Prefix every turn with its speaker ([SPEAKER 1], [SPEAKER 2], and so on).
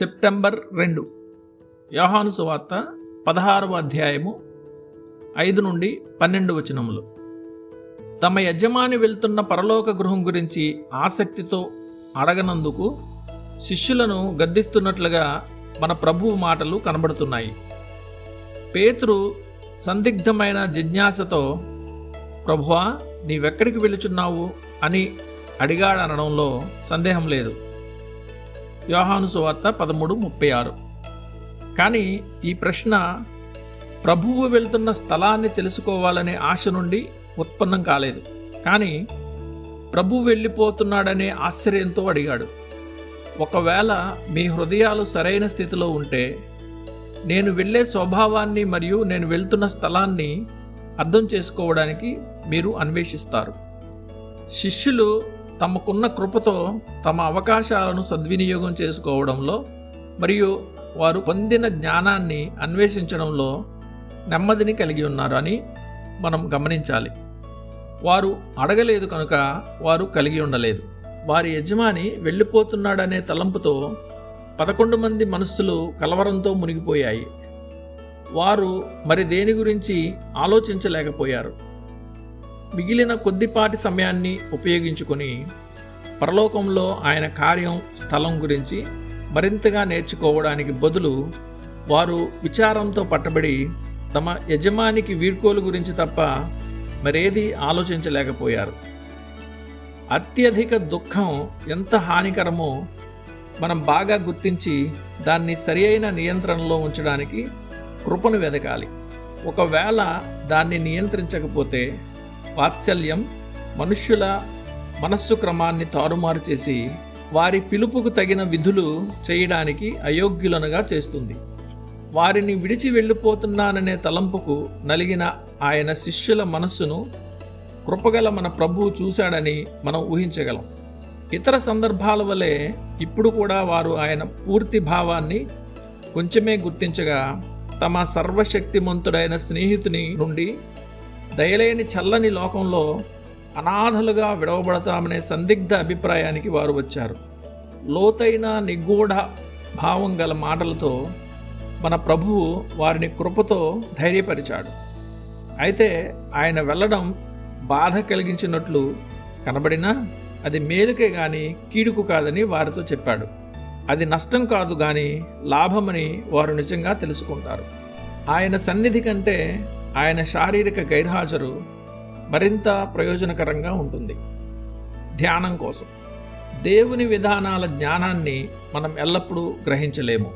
[SPEAKER 1] September రెండు. యోహాను సువార్త పదహారవ అధ్యాయము ఐదు నుండి పన్నెండు వచనములు. తమ యజమాని వెళ్తున్న పరలోక గృహం గురించి ఆసక్తితో అడగనందుకు శిష్యులను గద్దిస్తున్నట్లుగా మన ప్రభువు మాటలు కనబడుతున్నాయి. పేతురు సందిగ్ధమైన జిజ్ఞాసతో ప్రభువా నీవెక్కడికి వెళుచున్నావు? అని అడిగాడనడంలో సందేహం లేదు. యోహాను సువార్త పదమూడు ముప్పై ఆరు. కానీ ఈ ప్రశ్న ప్రభువు వెళ్తున్న స్థలాన్ని తెలుసుకోవాలనే ఆశ నుండి ఉత్పన్నం కాలేదు. కానీ ప్రభు వెళ్ళిపోతున్నాడనే ఆశ్చర్యంతో అడిగాడు. ఒకవేళ మీ హృదయాలు సరైన స్థితిలో ఉంటే నేను వెళ్ళే స్వభావాన్ని మరియు నేను వెళ్తున్న స్థలాన్ని అర్థం చేసుకోవడానికి మీరు అన్వేషిస్తారు. శిష్యులు తమకున్న కృపతో తమ అవకాశాలను సద్వినియోగం చేసుకోవడంలో మరియు వారు పొందిన జ్ఞానాన్ని అన్వేషించడంలో నెమ్మదిని కలిగి ఉన్నారు అని మనం గమనించాలి. వారు అడగలేదు కనుక వారు కలిగి ఉండలేదు. వారి యజమాని వెళ్ళిపోతున్నాడనే తలంపుతో పదకొండు మంది మనస్సులు కలవరంతో మునిగిపోయాయి. వారు మరి దేని గురించి ఆలోచించలేకపోయారు? మిగిలిన కొద్దిపాటి సమయాన్ని ఉపయోగించుకొని పరలోకంలో ఆయన కార్యం స్థలం గురించి మరింతగా నేర్చుకోవడానికి బదులు వారు విచారంతో పట్టబడి తమ యజమానికి వీడ్కోలు గురించి తప్ప మరేది ఆలోచించలేకపోయారు. అత్యధిక దుఃఖం ఎంత హానికరమో మనం బాగా గుర్తించి దాన్ని సరి అయిన నియంత్రణలో ఉంచడానికి కృపను వెదకాలి. ఒకవేళ దాన్ని నియంత్రించకపోతే వాత్సల్యం మనుష్యుల మనస్సు క్రమాన్ని తారుమారు చేసి వారి పిలుపుకు తగిన విధులు చేయడానికి అయోగ్యులనుగా చేస్తుంది. వారిని విడిచి వెళ్ళిపోతున్నాననే తలంపుకు నలిగిన ఆయన శిష్యుల మనస్సును కృపగల మన ప్రభువు చూశాడని మనం ఊహించగలం. ఇతర సందర్భాల వలె ఇప్పుడు కూడా వారు ఆయన పూర్తి భావాన్ని కొంచెమే గుర్తించగా తమ సర్వశక్తిమంతుడైన స్నేహితుని నుండి దయలేని చల్లని లోకంలో అనాథలుగా విడవబడతామనే సందిగ్ధ అభిప్రాయానికి వారు వచ్చారు. లోతైన నిగూఢ భావం గల మాటలతో మన ప్రభువు వారిని కృపతో ధైర్యపరిచాడు. అయితే ఆయన వెళ్ళడం బాధ కలిగించినట్లు కనబడినా అది మేలుకే గాని కీడుకు కాదని వారితో చెప్పాడు. అది నష్టం కాదు గాని లాభమని వారు నిజంగా తెలుసుకుంటారు. ఆయన సన్నిధి కంటే ఆయన శారీరక గైర్హాజరు మరింత ప్రయోజనకరంగా ఉంటుంది. ధ్యానం కోసం. దేవుని విధానాల జ్ఞానాన్ని మనం ఎల్లప్పుడూ గ్రహించలేము.